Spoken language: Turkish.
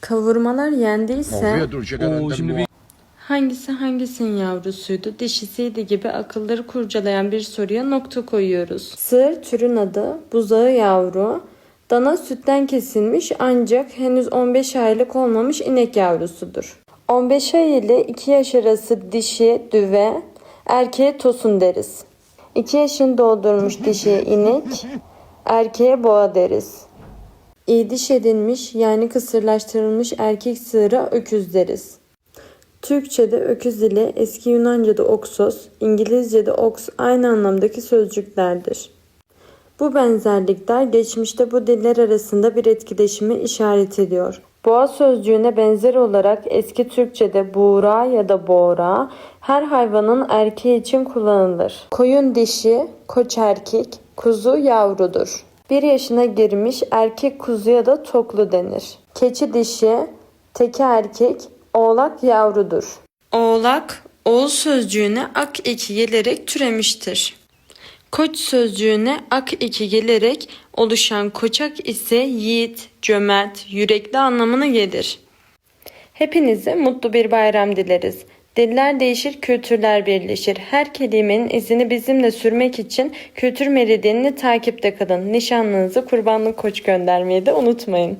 Kavurmalar yendiyse herhalde. şimdi bu. hangisi hangisinin yavrusuydu, dişisiydi gibi akılları kurcalayan bir soruya nokta koyuyoruz. Sığır türün adı, buzağı yavru, dana sütten kesilmiş ancak henüz 15 aylık olmamış inek yavrusudur. 15 ay ile 2 yaş arası dişi düve, erkeğe tosun deriz. 2 yaşını doldurmuş dişiye inek, erkeğe boğa deriz. Diş edinmiş yani kısırlaştırılmış erkek sığıra öküz deriz. Türkçe'de öküz ile eski Yunanca'da oksos, İngilizce'de ox aynı anlamdaki sözcüklerdir. Bu benzerlikler geçmişte bu diller arasında bir etkileşimi işaret ediyor. Boğa sözcüğüne benzer olarak eski Türkçe'de buğra ya da boğra her hayvanın erkeği için kullanılır. Koyun dişi, koç erkek, kuzu yavrudur. Bir yaşına girmiş erkek kuzuya da toklu denir. Keçi dişi, teke erkek, oğlak yavrudur. Oğlak, oğul sözcüğüne ak eki gelerek türemiştir. Koç sözcüğüne ak eki gelerek oluşan koçak ise yiğit, cömert, yürekli anlamına gelir. Hepinize mutlu bir bayram dileriz. Diller değişir, kültürler birleşir. Her kelimenin izini bizimle sürmek için kültür meridyenini takipte kalın. Nişanlınızı kurbanlık koç göndermeyi de unutmayın.